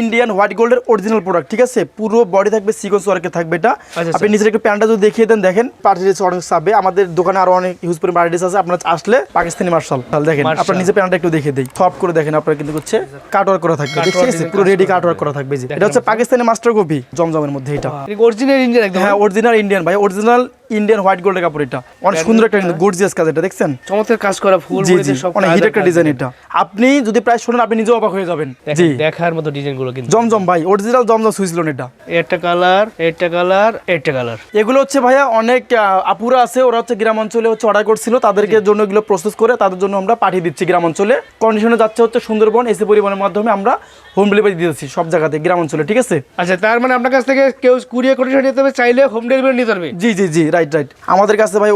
Indian white গোল্ডের original product ঠিক আছে? পুরো বডি থাকবে সিকোয়েন্স ওয়ার্কে থাকবে এটা। আচ্ছা, আপনি নিচের একটু প্যান্টটা যদি দেখিয়ে দেন দেখেন পার্টিস অনেক সাবে। আমাদের দোকানে আরও অনেক ইউজ করে পার্টিস আছে। আপনার আসলে পাকিস্তানি মার্শাল তাহলে দেখেন। আপনার নিচে প্যান্টটা একটু দেখিয়ে দেই। সফট করে দেখেন আপনার কিন্তু হচ্ছে কাট ওয়ার্ক করা থাকবে। ঠিক আছে পুরো রেডি কাট ওয়ার্ক করা থাকবে। জি এটা হচ্ছে পাকিস্তানি মাস্টার কপি জমজমের মধ্যে এটা। অরিজিনাল ইন্ডিয়ান একদম? হ্যাঁ অরিজিনাল ইন্ডিয়ান ভাই। অরিজিনাল ইন্ডিয়ান হোয়াইট গোল্ডের কাপড় এটা। অনেক সুন্দর একটা কিন্তু গর্জিয়াস কাজ এটা দেখছেন? চমৎকার কাজ করা ফুল জি জি। সব অনেক হিট একটা ডিজাইন এটা। আপনি যদি প্রায় শোনেন আপনি নিজেও অবাক হয়ে যাবেন। জি। দেখার মতো ডিজাইন গুলো কিন্তু জমজম ভাই অরিজিনাল জমজম সুইসলোন এটা। একটা কালার একটা কালার একটা কালার এগুলো হচ্ছে ভাইয়া অনেক আপুরা আছে ওরা হচ্ছে গ্রাম অঞ্চলে হচ্ছে অর্ডার করছিল তাদেরকে জন্য এগুলো প্রসেস করে তাদের জন্য আমরা পাঠিয়ে দিচ্ছি গ্রাম অঞ্চলে কন্ডিশনে যাচ্ছে হচ্ছে সুন্দরবন এসি পরিবহনের মাধ্যমে আমরা হোম ডেলিভারি দিয়েছি সব জায়গাতে গ্রাম অঞ্চলে ঠিক আছে? আচ্ছা তার মানে আপনার কাছ থেকে কেউ কুরিয়ার কন্ডিশন নিতে হবে চাইলে হোম ডেলিভারি নিতে পারবে? জি জি জি রাইট রাইট আমাদের কাছে ভাই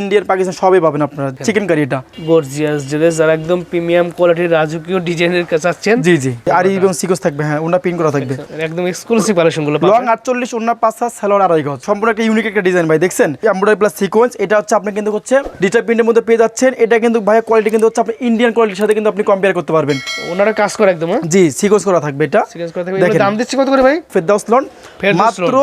ইন্ডিয়ান পাকিস্তান সবই পাবেন আপনারা চিকেন কারি এটা। গর্জিয়াস ড্রেস যারা একদম প্রিমিয়াম কোয়ালিটির রাজকীয় ডিজাইনের কাছে চাচ্ছেন। জি জি। আর এবং সিকোস থাকবে হ্যাঁ ওনা পিন করা থাকবে। একদম এক্সক্লুসিভ কালেকশনগুলো লং আটচল্লিশ ওনার পাঁচ হাত সালোয়ার আড়াই গজ। সম্পূর্ণ একটা ইউনিক একটা ডিজাইন ভাই দেখছেন? এমব্রয়ডারি প্লাস সিকোয়েন্স এটা হচ্ছে আপনি কিন্তু হচ্ছে ডিজিটাল প্রিন্টের মধ্যে পেয়ে যাচ্ছেন। এটা কিন্তু ভাই কোয়ালিটি কিন্তু হচ্ছে আপনি ইন্ডিয়ান কোয়ালিটির সাথে কিন্তু আপনি কম্পেয়ার করতে পারবেন। ওনারা কাজ করে একদম হ্যাঁ? জি সিকোয়েন্স করা থাকবে এটা। সিকোয়েন্স করা থাকবে। দাম দিচ্ছি কত করে ভাই? ফেরদাউস লন। মাত্র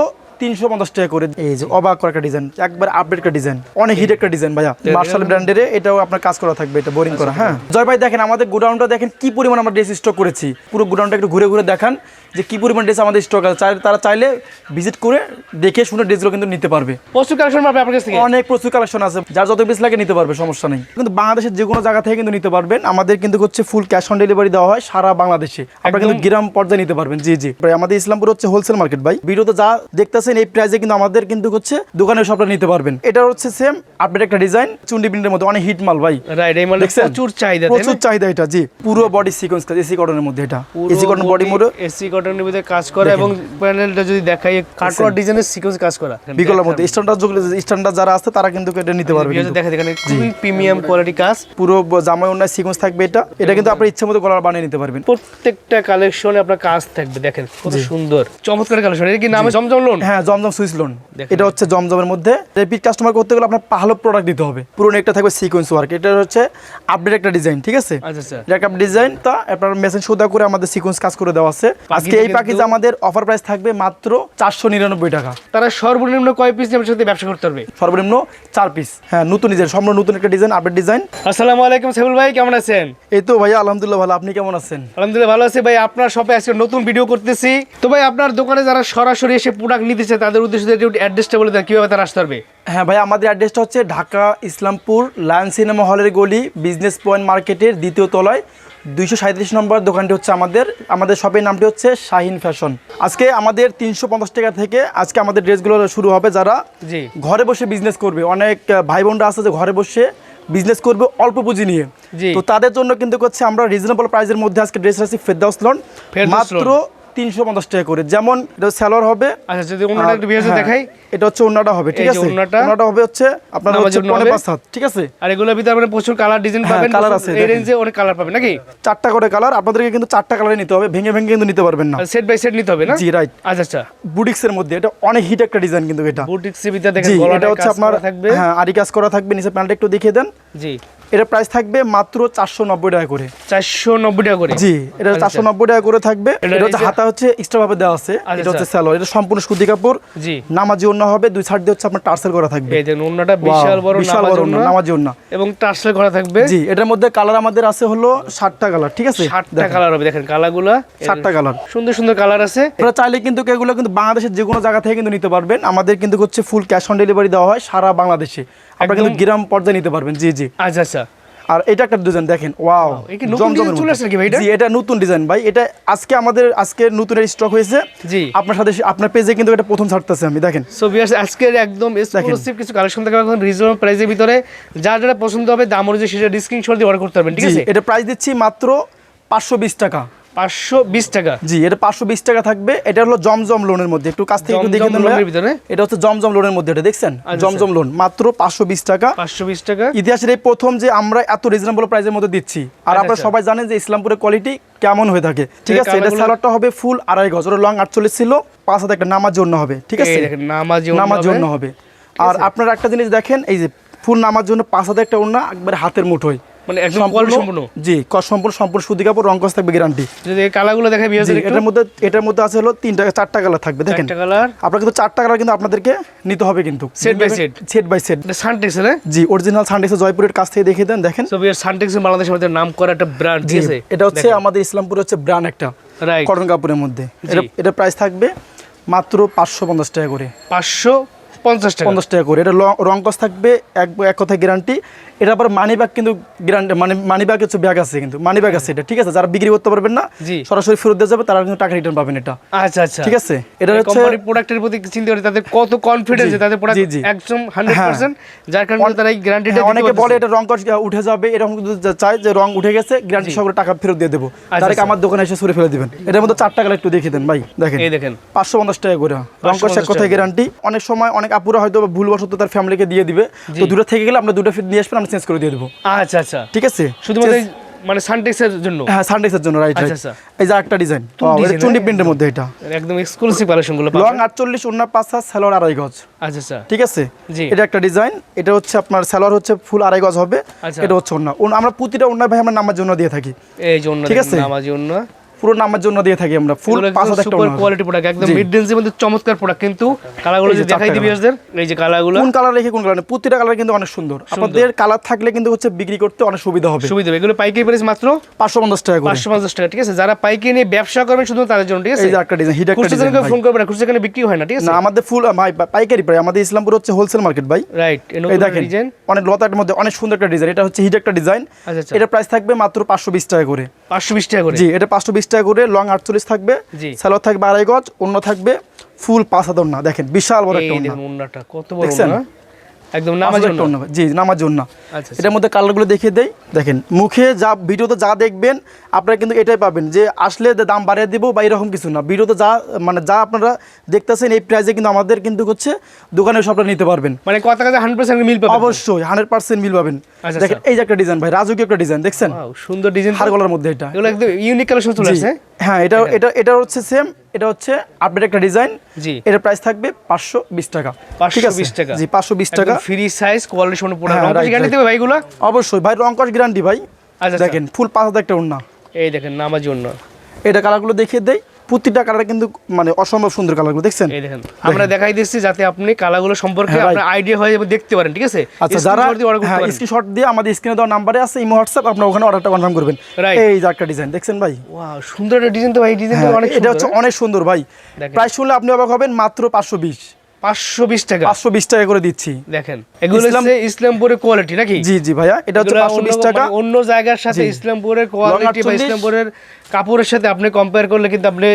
তিনশো পঞ্চাশ টাকা করে এই যে অবাক করা একটা ডিজাইন একবার আপডেট একটা ডিজাইন অনেক হিট একটা ডিজাইন ভাইয়া। মার্শাল ব্র্যান্ডের এটাও আপনার কাজ করা থাকবে এটা বোরিং করা হ্যাঁ। জয় ভাই দেখেন আমাদের গোডাউনটা দেখেন কি পরিমাণ আমরা ড্রেস স্টক করেছি। পুরো গোডাউনটা একটু ঘুরে ঘুরে দেখান যে কি পরিমাণ ড্রেস আমাদের স্টক আছে। তারা চাইলে ভিজিট করে দেখে শুনে ড্রেসগুলো কিন্তু নিতে পারবে। প্রচুর কালেকশন পাবে আপনার কাছ অনেক প্রচুর কালেকশন আছে। যার যত পিস লাগে নিতে পারবে সমস্যা নেই। কিন্তু বাংলাদেশের যে কোনো জায়গা থেকে কিন্তু নিতে পারবেন। আমাদের কিন্তু হচ্ছে ফুল ক্যাশ অন ডেলিভারি দেওয়া হয় সারা বাংলাদেশে। আপনারা কিন্তু গ্রাম পর্যায়ে নিতে পারবেন। জি জি। আমাদের ইসলামপুর হচ্ছে হোলসেল মার্কেট ভাই। ভিডিওতে যা দেখতেছেন এই প্রাইসে কিন্তু আমাদের কিন্তু হচ্ছে দোকানে সবটা নিতে পারবেন। এটা হচ্ছে সেম আপডেট একটা ডিজাইন চুন্ডি প্রিন্টের মধ্যে অনেক হিট মাল ভাই। রাইট এই প্রচুর চাহিদা প্রচুর চাহিদা এটা জি। পুরো বডি সিকোয়েন্স কাজ এসি কটনের মধ্যে এটা। এসি কটন বডি মোড়ে এসি কটনের মধ্যে কাজ করে এবং প্যানেলটা যদি দেখাই কাটওয়ার ডিজাইনের সিকোয়েন্স কাজ করা। বিকলের মধ্যে। স্ট্যান্ডার্ড স্ট্যান্ডার্ড যারা আছে তারা কিন্তু এটা নিতে পারবে। দেখা এখানে খুবই প্রিমিয়াম কোয়ালিটি কাজ। পুরো জামাই অন্যায় সিকোয়েন্স থাকবে এটা। এটা কিন্তু আপনার ইচ্ছা মতো গলার বানিয়ে নিতে পারবেন। প্রত্যেকটা কালেকশনে আপনার কাজ থাকবে দেখেন কত সুন্দর। চমৎকার কালেকশন এটা কি নাম জমজম লোন হ্যাঁ জমজম সুইস লোন। এটা হচ্ছে জমজমের মধ্যে। রিপিট কাস্টমার করতে গেলে আপনার ভালো প্রোডাক্ট দিতে হবে। পুরো একটা থাকবে সিকোয়েন্স ওয়ার্ক এটা হচ্ছে আপডেট একটা ডিজাইন ঠিক আছে? একটা ডিজাইন তা আপনার মেশিন সোদা করে আমাদের সিকোয়েন্স কাজ করে দেওয়া আছে। আজকে এই প্যাকেজে আমাদের অফার প্রাইস থাকবে মাত্র চারশো নিরানব্বই টাকা। তারা সর্বনিম্ন কয় পিস আমার সাথে ব্যবসা করতে পারবে? সর্বনিম্ন চার পিস হ্যাঁ নতুন ডিজাইন সম্পূর্ণ নতুন একটা ডিজাইন আপডেট ডিজাইন আসসালামু আলাইকুম সাইফুল ভাই কেমন আছেন? এই তো ভাইয়া আলহামদুলিল্লাহ ভালো। আপনি কেমন আছেন? আলহামদুলিল্লাহ ভালো আছি ভাই। আপনার শপে আজকে নতুন ভিডিও করতেছি। তো ভাই আপনার দোকানে যারা সরাসরি এসে প্রোডাক্ট নিতেছে তাদের উদ্দেশ্যে অ্যাড্রেসটা বলে দেন কীভাবে তারা আসতে পারবে? হ্যাঁ ভাই আমাদের অ্যাড্রেসটা হচ্ছে ঢাকা ইসলামপুর লায়ন সিনেমা হলের গলি বিজনেস পয়েন্ট মার্কেটের দ্বিতীয় তলায় দুইশো সাঁত্রিশ নম্বর দোকানটি হচ্ছে আমাদের আমাদের শপের নামটি হচ্ছে শাহিন ফ্যাশন। আজকে আমাদের তিনশো পঞ্চাশ টাকা থেকে আজকে আমাদের ড্রেসগুলো শুরু হবে যারা জি। ঘরে বসে বিজনেস করবে। অনেক ভাই বোনরা আছে যে ঘরে বসে বিজনেস করবে অল্প পুঁজি নিয়ে। জি। তো তাদের জন্য কিন্তু হচ্ছে আমরা রিজনেবল প্রাইসের মধ্যে আজকে ড্রেস আছে ফেরদাউস লোন। মাত্র তিনশো পঞ্চাশ টাকা করে। যেমন এটা স্যালোয়ার হবে। আচ্ছা যদি অন্যটা একটু হ্যাঁ, দেখাই। এটা হচ্ছে ওন্নাটা হবে ঠিক আছে। ওন্নাটা হবে হচ্ছে আপনার হচ্ছে হবে। পাঁচ হাত ঠিক আছে? আর এগুলোর ভিতরে আপনি প্রচুর কালার ডিজাইন হ্যাঁ, পাবেন colour প্রচুর- আছে, এই রেঞ্জে অনেক কালার পাবেন নাকি? চারটা করে কালার আপনাদেরকে কিন্তু চারটা কালারে নিতে হবে ভেঙে ভেঙে কিন্তু নিতে পারবেন না। সেট বাই সেট নিতে হবে না? জি রাইট আচ্ছা আচ্ছা। বুটিক্সের মধ্যে এটা অনেক হিট একটা ডিজাইন কিন্তু এটা। বুটিক্সের ভিতরে দেখেন গলাটা হচ্ছে আপনার থাকবে। হ্যাঁ আরি কাজ করা থাকবে নিচে প্যান্টটা একটু দেখিয়ে দেন। জি। এটা প্রাইস থাকবে মাত্র চারশো নব্বই টাকা করে। চারশো নব্বই টাকা করে? জি এটা চারশো নব্বই টাকা করে থাকবে। এটা হচ্ছে হাতা হচ্ছে এক্সট্রা ভাবে দেওয়া আছে। আচ্ছা, এটা হচ্ছে আচ্ছা। স্যালোয়ার এটা সম্পূর্ণ সুতি কাপড়। জি। নামাজি অন্য হবে দুই সাইড দিয়ে হচ্ছে আপনার টার্সেল করা থাকবে। এই যে ওন্নাটা বিশাল বড় বিশাল বড় ওন্না নামাজি অন্য এবং টার্সেল করা থাকবে। জি এটার মধ্যে কালার আমাদের আছে হলো ষাটটা কালার ঠিক আছে? ষাটটা দেখেন, কালার হবে দেখেন কালারগুলা। ষাটটা কালার। সুন্দর সুন্দর কালার আছে। আপনারা চাইলে কিন্তু এগুলো কিন্তু বাংলাদেশের যে কোনো জায়গা থেকে কিন্তু নিতে পারবেন। আমাদের কিন্তু হচ্ছে ফুল ক্যাশ অন ডেলিভারি দেওয়া হয় সারা বাংলাদেশে। আপনারা কিন্তু গ্রাম পর্যায়ে নিতে পারবেন। জি জি। আচ্ছা আচ্ছা। আর এটা একটা ডিজাইন দেখেন ওয়াও। এটা? জি এটা নতুন ডিজাইন ভাই। এটা আজকে আমাদের আজকে নতুন স্টক হয়েছে। জি। আপনার সাথে আপনার পেজে কিন্তু এটা প্রথম ছাড়তেছে আমি দেখেন। সো ভিউয়ার্স আজকের একদম এক্সক্লুসিভ কিছু কালেকশন থাকবে এখন রিজনেবল প্রাইসের ভিতরে। যার যেটা পছন্দ হবে দাম অনুযায়ী সেটা স্ক্রিনশট দিয়ে অর্ডার করতে পারবেন ঠিক আছে? এটা প্রাইস দিচ্ছি মাত্র পাঁচশো বিশ টাকা। পাঁচশো বিশ টাকা। জি এটা পাঁচশো বিশ টাকা থাকবে। এটা হলো জমজম লোনের মধ্যে। একটু কাছ থেকে একটু দেখে জমজম লোনের ভিতরে? এটা হচ্ছে জমজম লোনের মধ্যে এটা দেখছেন? আচ্ছা, জমজম লোন মাত্র পাঁচশো বিশ টাকা। পাঁচশো বিশ টাকা। ইতিহাসের এই প্রথম যে আমরা এত রিজনেবল প্রাইসের মধ্যে দিচ্ছি আর আচ্ছা, আপনারা আচ্ছা। সবাই জানেন যে ইসলামপুরের কোয়ালিটি কেমন হয়ে থাকে। ঠিক আছে এটা স্যালাডটা হবে ফুল আড়াই গজ ওটা লং আটচল্লিশ ছিল। পাঁচ হাতে একটা নামার জন্য হবে ঠিক আছে? নামার জন্য হবে। আর আপনারা একটা জিনিস দেখেন এই যে ফুল নামার জন্য পাঁচ হাতে একটা ওড়না একবারে হাতের মুঠোয়। মানে একদম সম্পূর্ণ জি সম্পূর্ণ সম্পূর্ণ সুতি কাপড় রং কস থাকবে গ্যারান্টি কালারগুলো দেখে এটার মধ্যে এটার মধ্যে আছে হলো তিনটা চারটা কালার থাকবে দেখেন। কালার। আপনার কিন্তু চারটা কালার কিন্তু আপনাদেরকে নিতে হবে কিন্তু। Set। সেট বাই সেট এটা সানটেক্স না? জি অরিজিনাল জয়পুরের কাছ থেকে দেখে দেন দেখেন। সো সানটেক্স বাংলাদেশের মধ্যে নাম করা একটা ব্র্যান্ড ঠিক আছে? এটা হচ্ছে আমাদের ইসলামপুর হচ্ছে ব্র্যান্ড একটা কটন কাপড়ের মধ্যে। এটা এটা প্রাইস থাকবে মাত্র পাঁচশো পঞ্চাশ টাকা করে। পাঁচশো পঞ্চাশ টাকা। পঞ্চাশ টাকা করে। এটা রং কস থাকবে এক এক কথা গ্যারান্টি এটা আবার মানি ব্যাগ কিন্তু গ্যারান্টি মানে মানি ব্যাগ হচ্ছে ব্যাগ আছে কিন্তু। মানি ব্যাগ আছে এটা ঠিক আছে? যারা বিক্রি করতে পারবেন না সরাসরি ফেরত দিয়ে যাবে তারা কিন্তু টাকা রিটার্ন পাবেন এটা। আচ্ছা আচ্ছা। ঠিক আছে? এটা হচ্ছে প্রোডাক্টের প্রতি চিন্তা করে তাদের কত কনফিডেন্স তাদের প্রোডাক্ট। একদম হান্ড্রেড পার্সেন্ট যার কারণে তারা এই গ্যারান্টিটা হ্যাঁ, অনেকে বলে এটা রং কস উঠে যাবে এরকম কিন্তু চায় যে রং উঠে গেছে গ্যারান্টি সহ টাকা ফেরত দিয়ে দেবো। ডাইরেক্ট আমার দোকানে এসে সরে ফেলে দিবেন? এটার মধ্যে চার টাকা একটু দেখিয়ে দেন ভাই দেখেন। এই দেখেন। পাঁচশো পঞ্চাশ টাকা করে। রং কস এক কথায় গ্যারান্টি অনেক সময় অনেক আপুরা হয়তো ভুলবশত তার ফ্যামিলিকে দিয়ে দিবে। তো দুটো থেকে গেলে আমরা দুটো ফিট নিয়ে আসবেন আমরা চেঞ্জ করে দিয়ে দেবো। আচ্ছা আচ্ছা। ঠিক আছে? শুধুমাত্র মানে সানটেক্সের জন্য? হ্যাঁ সানডেক্সের জন্য রাইট আচ্ছা, রাইট আচ্ছা। এই যে একটা ডিজাইন design, চুন্ডি প্রিন্টের মধ্যে এটা। একদম এক্সক্লুসিভ কালেকশনগুলো লং আটচল্লিশ উন্না পাঁচ হাত সালোয়ার আড়াই গজ। আচ্ছা আচ্ছা। ঠিক আছে। এটা একটা ডিজাইন এটা হচ্ছে আপনার সালোয়ার হচ্ছে ফুল আড়াই গজ হবে। আচ্ছা। এটা হচ্ছে ওন্না আমরা প্রতিটা ওন্না ভাই আমরা নামার জন্য দিয়ে থাকি। এই জন্য ঠিক আছে? নামাজি জন্য পুরো নামার জন্য দিয়ে থাকি আমরা। ফুল 5000 টাকা। সুপার কোয়ালিটি প্রোডাক্ট একদম মিড রেঞ্জের মধ্যে চমৎকার প্রোডাক্ট কিন্তু কালারগুলো যে দেখাই দিবি আসদের এই যে কালারগুলো কোন কালার রেখে কোন কালার প্রতিটা কালার কিন্তু অনেক সুন্দর। আপনাদের কালার থাকলে কিন্তু হচ্ছে বিক্রি করতে অনেক সুবিধা হবে। সুবিধা হবে। এগুলো পাইকারি প্রাইস মাত্র 550 টাকা করে। 550 টাকা ঠিক আছে? যারা পাইকারি নিয়ে ব্যবসা শুধু তাদের জন্য ঠিক আছে? এই যে একটা ডিজাইন ফোন না বিক্রি হয় না ঠিক আছে? না আমাদের ফুল পাইকারি প্রাইস আমাদের ইসলামপুর হচ্ছে হোলসেল মার্কেট ভাই। রাইট এই দেখেন অনেক লতার মধ্যে অনেক সুন্দর একটা ডিজাইন এটা হচ্ছে হিট একটা ডিজাইন আচ্ছা, আচ্ছা। এটা প্রাইস থাকবে মাত্র 520 টাকা করে। 520 টাকা করে। জি এটা 520 চল্লিশ টাকা করে লং আটচল্লিশ থাকবে সালোয়ার থাকবে আড়াই গজ অন্য থাকবে ফুল পাঁচ হাতর না দেখেন বিশাল বড় একটা কত একদম নামাজ জি নামার জন্য। আচ্ছা এটার মধ্যে কালারগুলো দেখিয়ে দেই। দেখেন মুখে যা ভিডিওতে যা দেখবেন আপনারা কিন্তু এটাই পাবেন যে আসলে দাম বাড়িয়ে দিব বা এরকম কিছু না। ভিডিওতে যা মানে যা আপনারা দেখতেছেন এই প্রাইসে কিন্তু আমাদের কিন্তু হচ্ছে দোকানে সব নিতে পারবেন। মানে কত টাকা হান্ড্রেড পার্সেন্ট মিল পাবে অবশ্যই হান্ড্রেড পার্সেন্ট মিল পাবেন। আচ্ছা, দেখেন এই যে একটা ডিজাইন ভাই রাজকীয় একটা ডিজাইন দেখছেন? সুন্দর ডিজাইন হার গলার মধ্যে এটা। এগুলো একদম ইউনিক কালেকশন চলে। আসছে হ্যাঁ এটা এটা এটা হচ্ছে সেম এটা হচ্ছে আপডেট একটা ডিজাইন জি। এটার প্রাইস থাকবে পাঁচশো বিশ টাকা। ঠিক আছে? টাকা। জি পাঁচশো বিশ টাকা। ফ্রি সাইজ কোয়ালিটি সম্পূর্ণ প্রোডাক্ট হ্যাঁ, রং right, গ্যারান্টি দেবে ভাইগুলো অবশ্যই। ভাই রংকশ গ্যারান্টি ভাই। আচ্ছা দেখেন ফুল পাঁচ হাজার একটা উন্না এই দেখেন নামার জন্য এটা কালারগুলো দেখিয়ে দেই। প্রতিটা কালার কিন্তু মানে অসম্ভব সুন্দর কালারগুলো দেখছেন? এই দেখেন আমরা দেখাই দিচ্ছি যাতে আপনি কালারগুলো সম্পর্কে হ্যাঁ, আপনার আইডিয়া হয়ে যাবে দেখতে পারেন ঠিক আছে? আচ্ছা যারা দিয়ে করতে হ্যাঁ স্ক্রিনশট দিয়ে আমাদের স্ক্রিনে দেওয়া নাম্বারে আছে ইমো হোয়াটসঅ্যাপ আপনার ওখানে অর্ডারটা কনফার্ম করবেন। এই যে একটা ডিজাইন দেখছেন ভাই? Wow, সুন্দর একটা ডিজাইন তো ভাই ডিজাইনটা হ্যাঁ, অনেক এটা হচ্ছে অনেক সুন্দর ভাই। প্রাইস শুনলে আপনি অবাক হবেন মাত্র পাঁচশো বিশ। বিশ পাঁচশো বিশ টাকা। পাঁচশো বিশ টাকা করে দিচ্ছি। দেখেন এগুলো ইসলামপুরের কোয়ালিটি নাকি? জি জি ভাইয়া এটা হচ্ছে টাকা। অন্য জায়গার সাথে ইসলামপুরের কোয়ালিটি বা ইসলামপুরের কাপড়ের সাথে আপনি কম্পেয়ার করলে কিন্তু আপনি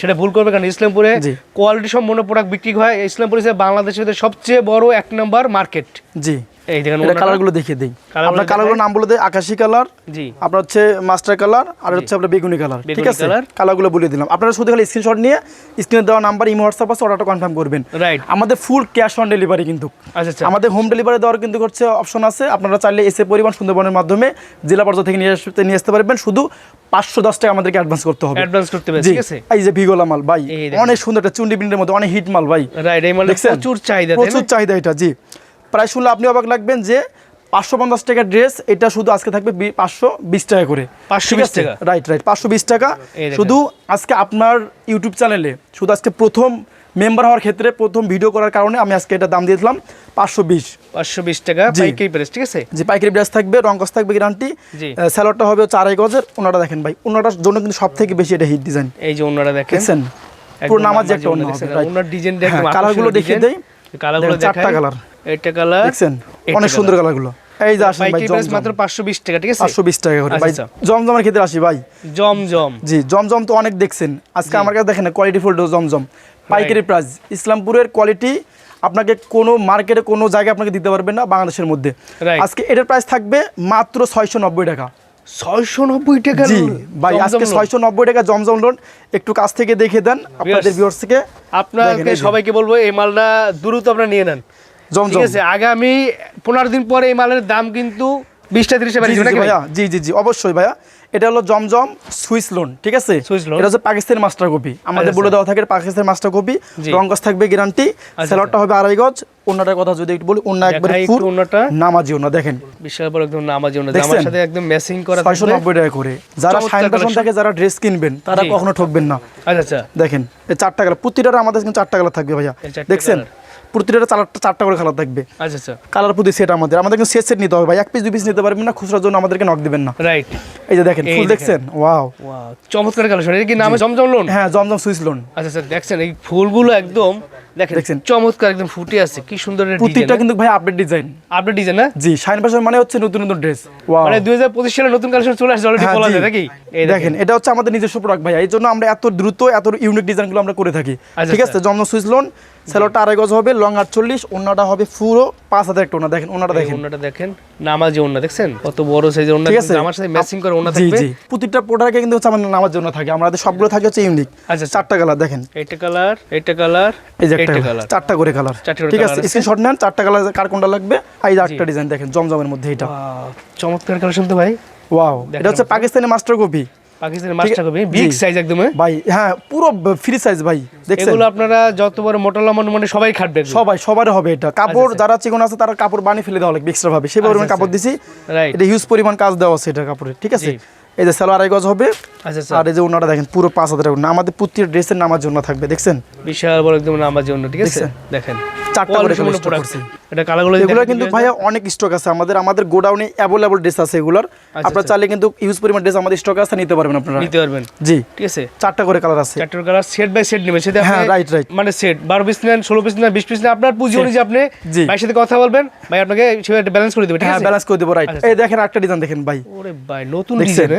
সেটা ভুল করবেন কারণ ইসলামপুরে জি। কোয়ালিটি সম্পন্ন প্রোডাক্ট বিক্রি হয়। ইসলামপুর বাংলাদেশের সবচেয়ে বড় এক নম্বর মার্কেট জি। এই দেখেন কালারগুলো দেখিয়ে দিই। আপনার কালারগুলো নাম বলে দেয় আকাশি কালার জি। আপনার হচ্ছে মাস্টার কালার আর হচ্ছে আপনার বেগুনি কালার ঠিক আছে? কালারগুলো বলে দিলাম। আপনারা শুধু খালি স্ক্রিনশট নিয়ে স্ক্রিনে দেওয়া নাম্বার ইমো হোয়াটসঅ্যাপ আছে অর্ডারটা কনফার্ম করবেন। রাইট আমাদের ফুল ক্যাশ অন ডেলিভারি কিন্তু। আচ্ছা আমাদের হোম ডেলিভারি দেওয়ার কিন্তু হচ্ছে অপশন আছে। আপনারা চাইলে এসে পরিমাণ সুন্দরবনের মাধ্যমে জেলা পর্যায়ে থেকে নিয়ে আসতে নিয়ে আসতে পারবেন। শুধু পাঁচশো দশ টাকা আমাদেরকে অ্যাডভান্স করতে হবে। অ্যাডভান্স করতে হবে ঠিক আছে? এই যে ভিগোলা মাল ভাই অনেক সুন্দর একটা চুন্ডি প্রিন্টের মধ্যে অনেক হিট মাল ভাই। রাইট এই প্রচুর চাহিদা প্রচুর চাহিদা এটা জি। প্রায় শুনলে আপনি অবাক লাগবেন যে পাঁচশো পঞ্চাশ টাকার ড্রেস এটা শুধু আজকে থাকবে পাঁচশো বিশ টাকা করে। 520 টাকা। রাইট রাইট পাঁচশো বিশ টাকা। শুধু আজকে আপনার ইউটিউব চ্যানেলে শুধু আজকে প্রথম মেম্বার হওয়ার ক্ষেত্রে প্রথম ভিডিও করার কারণে আমি আজকে এটা দাম দিয়েছিলাম পাঁচশো বিশ। পাঁচশো বিশ টাকা পাইকারি প্রাইস ঠিক আছে? যে পাইকারি ড্রেস থাকবে রং রঙ্কস থাকবে গ্যারান্টি জি। স্যালোয়ারটা হবে হচ্ছে আড়াই গজের ওনারা দেখেন ভাই ওনাটার জন্য কিন্তু সব থেকে বেশি এটা হিট ডিজাইন এই যে ওনারা দেখেন। পুরো নামাজ একটা? ওনার ডিজাইন হ্যাঁ, কালারগুলো দেখিয়ে দেই। কালারগুলো চারটা কালার। এটা কালার দেখছেন? অনেক সুন্দর কালারগুলো। এই যে আসেন ভাই প্রাইস মাত্র পাঁচশো বিশ টাকা ঠিক আছে? পাঁচশো বিশ টাকা করে। ভাই আচ্ছা, জমজমের ক্ষেত্রে আসি ভাই। জমজম। জি জমজম তো অনেক দেখছেন। আজকে আমার কাছে দেখেন কোয়ালিটি ফুল জমজম। পাইকারি প্রাইস ইসলামপুরের কোয়ালিটি আপনাকে কোনো মার্কেটে কোনো জায়গায় আপনাকে দিতে পারবেন না বাংলাদেশের মধ্যে। আজকে এটার প্রাইস থাকবে মাত্র ছয়শো নব্বই টাকা। ছয়শো নব্বই টাকা জি ভাই আজকে ছয়শো নব্বই টাকা জমজম লোন একটু কাছ থেকে দেখে দেন আপনাদের ভিউয়ার্স থেকে। আপনাকে। সবাইকে বলব এই মালটা দ্রুত আপনারা নিয়ে নেন। ঠিক জমজম আছে আগামী পনেরো দিন পরে এই মালের দাম কিন্তু বিশটা টা জি, বেড়ে জি, যাবে জি, নাকি ভাই? ভাইয়া। জি জি জি অবশ্যই ভাইয়া। এটা হলো জমজম সুইস লোন ঠিক আছে। এটা হচ্ছে পাকিস্তানি মাস্টার কপি। আমাদের আচ্ছা, বলে দেওয়া থাকে পাকিস্তানি মাস্টার কপি। রঙ্গস থাকবে গ্যারান্টি। আচ্ছা। সেলরটা হবে আড়াই গজ অন্যটার কথা যদি একটু বলি অন্য একবারে ফুল। একটু নামাজি অন্য দেখেন। বিশাল বড় একদম নামাজি ওনা? জামার সাথে একদম ম্যাচিং করা ছয়শো থাকবে নব্বই টাকা করে। যারা শাইন ফ্যাশন থেকে যারা ড্রেস কিনবেন তারা কখনো ঠকবেন না। আচ্ছা আচ্ছা। দেখেন এই চারটা কালার প্রতিটার আমাদের কিন্তু চারটা কালার থাকবে ভাইয়া। দেখছেন? প্রতিটা চারটা চারটা করে কালার থাকবে। আচ্ছা আচ্ছা। কালার প্রতি সেট আমাদের। আমাদের কিন্তু সেট সেট নিতে হবে ভাই। এক পিস দুই পিস নিতে পারবেন না খুচরার জন্য আমাদেরকে নক দিবেন না। রাইট এই যে দেখেন ফুল দেখছেন? ওয়াও চমৎকার কালেকশন এটা কি নামে জমজম লোন হ্যাঁ জমজম সুইস লোন আচ্ছা আচ্ছা দেখছেন এই ফুলগুলো একদম দেখেন দেখছেন? চমৎকার একদম ফুটে আছে। কি সুন্দর কিন্তু ভাই আপডেট ডিজাইন আপডেট ডিজাইন না? জি শাইন ফ্যাশন মানে হচ্ছে নতুন নতুন ড্রেস ওয়াও মানে দুই হাজার পঁচিশ সালে নতুন কালেকশন চলে আসছে অলরেডি বলা যায় নাকি? এই দেখেন। এটা হচ্ছে আমাদের নিজস্ব প্রোডাক্ট ভাই। এই জন্য আমরা এত দ্রুত এত ইউনিক ডিজাইনগুলো আমরা করে থাকি। আচ্ছা, ঠিক আছে? জমজম সুইস লোন সেলোটা আড়াই গজ হবে লং আটচল্লিশ অন্যটা হবে পুরো পাঁচ হাজার একটা ওনা দেখেন ওনাটা দেখেন। ওন্নাটা দেখেন নামাজি ওন্না দেখছেন? কত বড় সাইজের ওন্না ঠিক আছে? আমার সাথে ম্যাচিং করে ওন্না জি থাকবে। জি। প্রতিটা প্রোডাক্টে কিন্তু হচ্ছে আমাদের নামার জন্য থাকে। আমাদের সবগুলো থাকে হচ্ছে ইউনিক আচ্ছা, আচ্ছা। চারটা কালার দেখেন। এইটা কালার এইটা কালার এই যে একটা কালার চারটা করে কালার ঠিক আছে। স্ক্রিনশট নেন চারটা কালার কার কোনটা লাগবে? এই যে একটা ডিজাইন দেখেন জমজমের মধ্যে এটা চমৎকার কালেকশন তো ভাই। ওয়াও এটা হচ্ছে। Pakistani master copy. পাকিস্তানের মাস্টার কপি বিগ সাইজ একদম হ্যাঁ? ভাই হ্যাঁ পুরো ফ্রি সাইজ ভাই দেখছেন? এগুলো আপনারা যত বড় মোটা লম্বা মানে সবাই খাটবে সবাই সবারই হবে এটা। কাপড় আচ্ছা। যারা চিকন আছে তারা কাপড় বানিয়ে ফেলে দেওয়া লাগবে এক্সট্রা ভাবে। সেই পরিমাণ আচ্ছা, কাপড় দিছি। এটা হিউজ পরিমাণ কাজ দেওয়া আছে এটা কাপড়ে ঠিক আছে? এই যে সালোয়ার আড়াই গজ হবে। আচ্ছা আচ্ছা। আর এই যে ওনাটা দেখেন পুরো পাঁচ হাজার আমাদের প্রত্যেক ড্রেসের নামার জন্য থাকবে দেখছেন? বিশাল বড় একদম নামার জন্য ঠিক আছে? দেখেন। চারটা করে Quality সম্পন্ন colour stock product। করছি। এটা কালারগুলো এগুলো কিন্তু ভাইয়া অনেক স্টক আছে। আমাদের আমাদের গোডাউনে অ্যাভেলেবল ড্রেস আছে এগুলোর। আপনারা চাইলে কিন্তু ইউজ পরিমাণ ড্রেস আমাদের স্টক আছে নিতে পারবেন আপনারা। নিতে পারবেন। জি। ঠিক আছে? চারটা করে কালার আছে। কালার সেট বাই সেট নেবেন। সেটা হ্যাঁ, right, right. মানে সেট পিস নেন ষোলো পিস নেন বিশ পিস নেন আপনার পুঁজি অনুযায়ী আপনি। ভাইয়ের সাথে কথা বলবেন। ভাই আপনাকে সেটা ব্যালেন্স করে দেবে ঠিক হ্যাঁ ব্যালেন্স করে দেবো রাইট আচ্ছা, এই দেখেন একটা ডিজাইন দেখেন ভাই। ওরে ভাই নতুন ডিজাইন।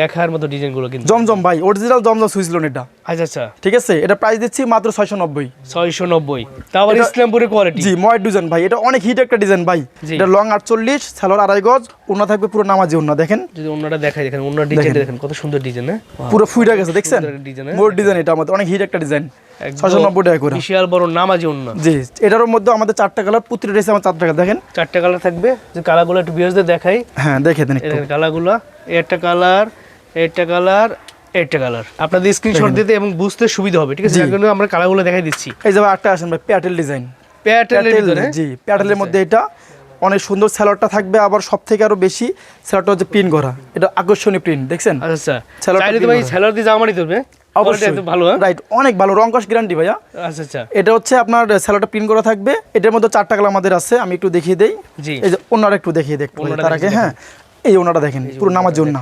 দেখার মতো ডিজাইনগুলো কিন্তু। জমজম ভাই অরিজিনাল জমজম সুইচ লোন এটা। আচ্ছা আচ্ছা। ঠিক আছে? এটা প্রাইস দিচ্ছি মাত্র ছয়শো নব্বই ছয়শো নব্বই তাও আবার ইসলামপুরের কোয়ালিটি জি ময় ডিজাইন ভাই এটা অনেক হিট একটা ডিজাইন ভাই। এটা লং আটচল্লিশ সালোয়ার আড়াই গজ ওনা থাকবে পুরো নামাজি ওনা দেখেন? যদি অন্যটা দেখাই দেখেন অন্য ডিজাইন দেখেন। কত সুন্দর ডিজাইন হ্যাঁ? পুরো ফুইটা গেছে দেখছেন? হ্যাঁ? মোর ডিজাইন এটা আমাদের অনেক হিট একটা ডিজাইন একদম নব্বই টাকা করে। বিশাল বড় নামাজি অন্য জি এটার মধ্যে আমাদের চারটা কালার প্রতিটা ড্রেসে আমার চারটা কালার দেখেন। চারটে কালার থাকবে যে কালারগুলো একটু বিয়ার্সদের দেখাই। হ্যাঁ দেখে দেন এই একটু। দেখেন কালারগুলো একটা কালার একটা কালার একটা কালার। আপনাদের স্ক্রিনশট দিতে এবং বুঝতে সুবিধা হবে ঠিক আছে? জি। যার জন্য আমরা কালারগুলো দেখাই দিচ্ছি। এই যে আসেন ভাই প্যাটেল ডিজাইন প্যাটেলের জি প্যাটেলের মধ্যে এটা। অনেক সুন্দর স্যালোয়ারটা থাকবে আবার সব থেকে আরও বেশি স্যালোয়ারটা হচ্ছে প্রিন্ট করা। এটা আকর্ষণীয় প্রিন্ট দেখছেন? আচ্ছা আচ্ছা। করা। স্যালোয়ার দিয়ে হবে। অবশ্যই। ভালো হ্যাঁ? রাইট অনেক ভালো রংকশ গ্যারান্টি ভাইয়া। আচ্ছা আচ্ছা। এটা হচ্ছে আপনার স্যালোয়ারটা প্রিন্ট করা থাকবে। এটার মধ্যে চারটা কালার আমাদের আছে আমি একটু দেখিয়ে দেই। জি। এই যে ওনারা একটু দেখিয়ে দেখ তার আগে হ্যাঁ। এই ওনাটা দেখেন পুরো নামার জন্য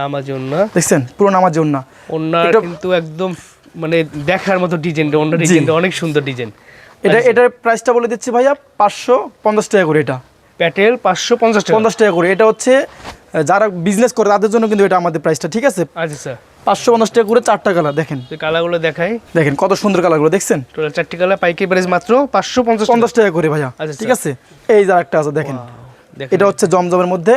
নামার জন্য দেখছেন? পুরো নামার জন্য ওনার কিন্তু একদম মানে দেখার মতো ডিজাইনটা অন্য ডিজাইনটা অনেক সুন্দর ডিজাইন এটা এটার প্রাইসটা বলে দিচ্ছি ভাইয়া পাঁচশো পঞ্চাশ টাকা করে এটা। প্যাটেল পাঁচশো পঞ্চাশ টাকা। পঞ্চাশ টাকা করে। এটা হচ্ছে যারা বিজনেস করে তাদের জন্য কিন্তু এটা আমাদের প্রাইসটা ঠিক আছে? আচ্ছা আচ্ছা পাঁচশো পঞ্চাশ টাকা করে চারটা কালার দেখেন। কালারগুলো দেখাই। দেখেন কত সুন্দর কালারগুলো দেখছেন? টোটাল চারটি কালার পাইকারি প্রাইস মাত্র পাঁচশো পঞ্চাশ পঞ্চাশ টাকা করে ভাইয়া আচ্ছা, ঠিক আছে? এই যে একটা আছে দেখেন। দেখেন। এটা হচ্ছে জমজমের মধ্যে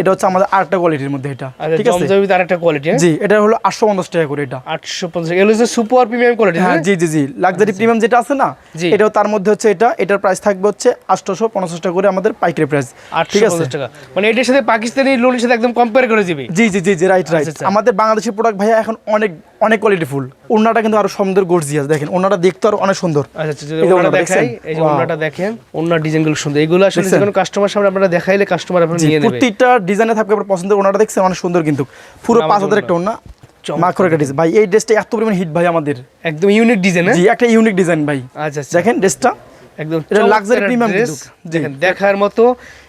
এটা হচ্ছে আমাদের আরেকটা কোয়ালিটির মধ্যে এটা। আচ্ছা ঠিক আছে? জমজমিতে আরেকটা কোয়ালিটি হ্যাঁ? জি এটা হলো আটশো পঞ্চাশ টাকা করে এটা। আটশো পঞ্চাশ এগুলো হচ্ছে সুপার প্রিমিয়াম কোয়ালিটি হ্যাঁ জি জি জি। লাক্সারি প্রিমিয়াম যেটা আছে না এটাও তার মধ্যে হচ্ছে এটা। এটার প্রাইস থাকবে হচ্ছে আটশোশো পঞ্চাশ টাকা করে আমাদের পাইকারি প্রাইস ঠিক আছে? টাকা। মানে এটার সাথে পাকিস্তানি লোনের সাথে একদম কম্পেয়ার করে দিবে? জি জি জি জি রাইট রাইট আচ্ছা। আমাদের বাংলাদেশের প্রোডাক্ট ভাইয়া এখন অনেক অনেক কোয়ালিটি ফুল। ওনাটা কিন্তু আরও সুন্দর গর্জিয়াস দেখেন ওনাটা দেখতে আরও অনেক সুন্দর। আচ্ছা আচ্ছা ওনাটা ওনাটা দেখাই দেখছেন? এই যে ওনাটা দেখেন ওনার ডিজাইনগুলো সুন্দর। এগুলো আসলে যখন কাস্টমার সামনে আপনারা দেখাইলে কাস্টমার আপনার নিয়ে নেবে। প্রত্যেকটা ডিজাইনে থাকবে আপনার পছন্দের ওনাটা দেখছেন অনেক সুন্দর কিন্তু। পুরো পাঁচ হাজার একটা ওনা। একটা ডিজাইন ভাই এই ড্রেসটা এত পরিমাণ হিট ভাই আমাদের। একদম ইউনিক ডিজাইন জি একটা ইউনিক ডিজাইন ভাই। আচ্ছা দেখেন ড্রেসটা একদম এটা। দেখেন দেখার মতো।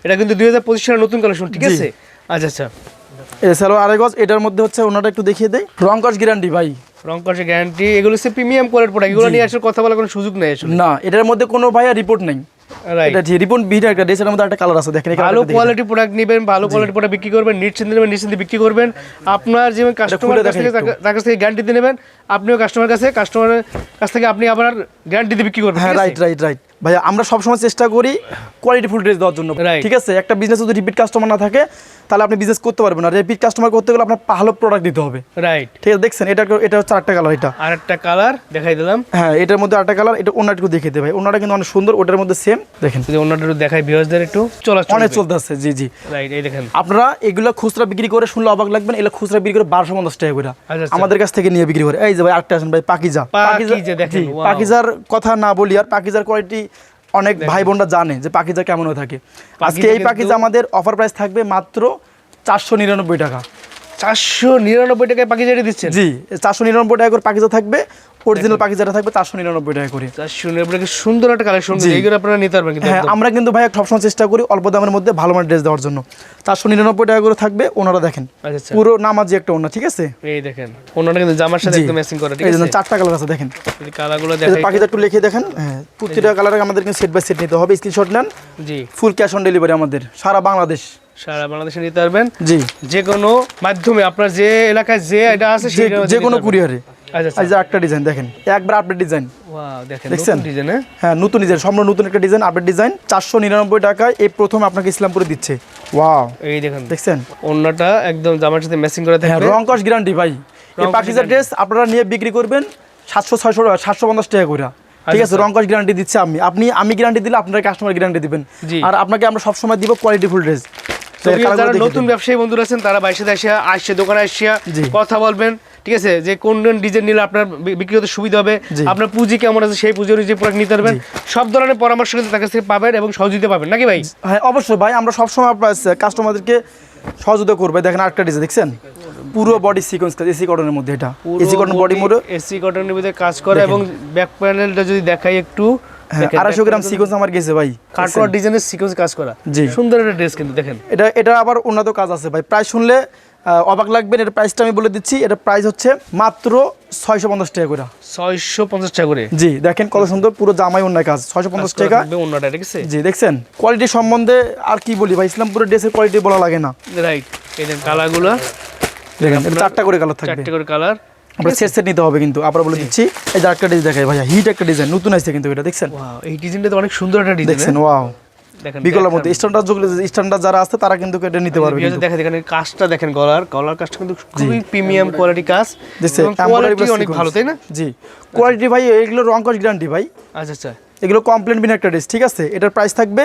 এটা কিন্তু দুই হাজার পঁচিশ সালের নতুন কালেকশন ঠিক আছে? আচ্ছা আচ্ছা। স্যালো আড়াই গজ এটার মধ্যে হচ্ছে ওনাটা একটু দেখিয়ে দেয় রং কস গ্যারান্টি ভাই। রং গ্যারান্টি এগুলো হচ্ছে প্রিমিয়াম কোয়ালিটি প্রোডাক্ট এগুলো নিয়ে আসলে কথা বলার কোনো সুযোগ নেই আসলে। না এটার মধ্যে কোনো ভাইয়া রিপোর্ট নেই। একটা ড্রেসের মধ্যে একটা কালার আছে দেখেন ভালো কোয়ালিটি প্রোডাক্ট নেবেন ভালো কোয়ালিটি প্রোডাক্ট বিক্রি করবেন নিশ্চিন্তে নেবেন নিশ্চিন্তে বিক্রি করবেন। আপনার যেমন কাস্টমার কাছ থেকে তার- তার কাছ থেকে গ্যারান্টি দিয়ে নেবেন আপনিও কাস্টমার কাছে কাস্টমারের কাছ থেকে আপনি আবার গ্যারান্টি দিয়ে বিক্রি করবেন হ্যাঁ রাইট রাইট রাইট ভাইয়া আমরা সবসময় চেষ্টা করি কোয়ালিটি ফুল ড্রেস দেওয়ার জন্য। ঠিক আছে? একটা বিজনেস যদি রিপিট কাস্টমার না থাকে তাহলে আপনি বিজনেস করতে পারবেন না। রিপিট কাস্টমার করতে গেলে আপনার ভালো প্রোডাক্ট দিতে হবে। রাইট ঠিক আছে? দেখছেন? এটা এটা হচ্ছে আরেকটা কালার এটা। আর একটা কালার দেখাই দিলাম। হ্যাঁ এটার মধ্যে আরেকটা কালার এটা অন্য একটু দেখে দেবে অন্যটা কিন্তু অনেক সুন্দর ওটার মধ্যে সেম দেখেন। যদি অন্যটা দেখাই ভিউয়ার্সদের একটু চলা অনেক চলতে আছে জি জি। রাইট এই দেখেন। আপনারা এগুলো খুচরা বিক্রি করে শুনলে অবাক লাগবেন এগুলো খুচরা বিক্রি করে বারোশো পঞ্চাশ টাকা করে। আচ্ছা, আচ্ছা। আমাদের কাছ থেকে নিয়ে বিক্রি করে। এই যে ভাই আরেকটা আছেন ভাই পাকিজা। পাকিজা দেখেন, পাকিজার কথা না বলি আর পাকিজার কোয়ালিটি অনেক ভাই বোনরা জানে যে পাখিটা কেমন হয়ে থাকে। আজকে এই পাখিটা আমাদের অফার প্রাইস থাকবে মাত্র চারশো নিরানব্বই টাকা। চারশো নিরানব্বই টাকায় পাখি দিচ্ছে দিচ্ছেন? জি চারশো নিরানব্বই টাকা করে পাখিটা থাকবে। অরিজিনাল থাকবে চারশো নিরানব্বই টাকা করে। চারশো নিরানব্বই সুন্দর একটা কালেকশন এইগুলো আপনারা নিতে পারবেন হ্যাঁ আমরা কিন্তু ভাই সবসময় চেষ্টা করি অল্প দামের মধ্যে ভালো মানের ড্রেস দেওয়ার জন্য। চারশো নিরানব্বই টাকা করে থাকবে ওনারা দেখেন। আচ্ছা আচ্ছা। পুরো নামাজি একটা ওনা ঠিক আছে? এই দেখেন কিন্তু জামার সাথে একদম ম্যাচিং করা ঠিক আছে? চারটা কালার আছে দেখেন। কালারগুলো দেখাই। পাখিটা একটু লিখে দেখেন হ্যাঁ প্রতিটা কালার আমাদের কিন্তু সেট বাই সেট নিতে হবে স্ক্রিনশট নেন। জি। ফুল ক্যাশ অন ডেলিভারি আমাদের সারা বাংলাদেশ। সারা বাংলাদেশে নিতে পারবেন। জি। যে কোনো মাধ্যমে আপনার যে এলাকায় যে এটা আছে যে কোনো কুরিয়ারে আচ্ছা আচ্ছা। এই যে একটা ডিজাইন দেখেন একবার আপডেট ডিজাইন দেখছেন? ডিজাইন হ্যাঁ? হ্যাঁ নতুন ডিজাইন সম্পূর্ণ নতুন একটা ডিজাইন আপডেট ডিজাইন চারশো নিরানব্বই টাকায় এই প্রথম আপনাকে ইসলামপুরে দিচ্ছে। ওয়াও এই দেখেন দেখছেন? অন্যটা একদম জামার সাথে ম্যাচিং করা হ্যাঁ রং কস গ্যারান্টি ভাই। এই পাকিজার ড্রেস আপনারা নিয়ে বিক্রি করবেন সাতশো ছয়শো সাতশো পঞ্চাশ টাকা করে ঠিক আছে? আচ্ছা। রং কস গ্যারান্টি দিচ্ছে আমি। আপনি আমি গ্যারান্টি দিলে আপনার কাস্টমার গ্যারান্টি দিবেন। আর আপনাকে আমরা সবসময় দিব কোয়ালিটি ফুল ড্রেস যারা নতুন ব্যবসায়ী বন্ধুরা আছেন তারা বাইশে আসিয়া আসছে দোকানে আসিয়া কথা বলবেন। ঠিক আছে? যে কোন ডিজাইন নিলে আপনার বিক্রি হতে সুবিধা হবে আপনার পুঁজি কেমন আছে সেই পুঁজি অনুযায়ী প্রোডাক্ট নিতে পারবেন। সব ধরনের পরামর্শ কিন্তু তার কাছ থেকে পাবেন এবং সহযোগিতা পাবেন নাকি ভাই? হ্যাঁ অবশ্যই ভাই আমরা সবসময় আপনার কাস্টমারদেরকে সহযোগিতা করব। দেখেন আরেকটা ডিজাইন দেখছেন? পুরো বডি সিকোয়েন্স কাজ এসি কটনের মধ্যে এটা। এসি কটন বডি মোড়ে। এসি কটনের ভিতরে কাজ করে এবং ব্যাক প্যানেলটা যদি দেখাই একটু হ্যাঁ আড়াইশো গ্রাম সিকোয়েন্স আমার গেছে ভাই। কাটওয়ার ডিজাইনের সিকোয়েন্স কাজ করা। জি। সুন্দর একটা ড্রেস কিন্তু দেখেন। এটা এটা আবার উন্নত কাজ আছে ভাই। প্রায় শুনলে অবাক লাগবেন এর প্রাইসটা আমি বলে দিচ্ছি। এটা প্রাইস হচ্ছে মাত্র ছয়শো পঞ্চাশ টাকা করে। ছয়শো পঞ্চাশ টাকা করে? জি দেখেন কত সুন্দর পুরো জামাই অন্যায় কাজ ছয়শো পঞ্চাশ টাকা। অন্যটা ঠিক আছে? জি দেখছেন? কোয়ালিটি সম্বন্ধে আর কি বলি ভাই? ইসলামপুরের ড্রেসের কোয়ালিটি বলা লাগে না। রাইট এই কালারগুলো। দেখেন এটা চারটা করে কালার থাকবে। চারটে করে কালার আমরা সেট সেট নিতে হবে কিন্তু। আবার বলে দিচ্ছি এই যে একটা ডিজাইন দেখাই ভাইয়া হিট একটা ডিজাইন নতুন আসছে কিন্তু এটা দেখছেন? ওয়াও এই ডিজাইনটা তো অনেক সুন্দর একটা ডিজাইন দেখছেন ওয়াও দেখেন বিকলার মধ্যে স্ট্যান্ডার্ড যেগুলো স্ট্যান্ডার্ড যারা আছে তারা কিন্তু এটা নিতে পারবে কিন্তু। দেখেন এখানে কাজটা দেখেন গলার গলার কাজটা কিন্তু খুবই প্রিমিয়াম কোয়ালিটি কাজ কোয়ালিটি অনেক ভালো তাই না? জি। কোয়ালিটি ভাই এগুলো রং কস গ্যারান্টি ভাই। আচ্ছা আচ্ছা। এগুলো কমপ্লেন বিন একটা ড্রেস ঠিক আছে? এটার প্রাইস থাকবে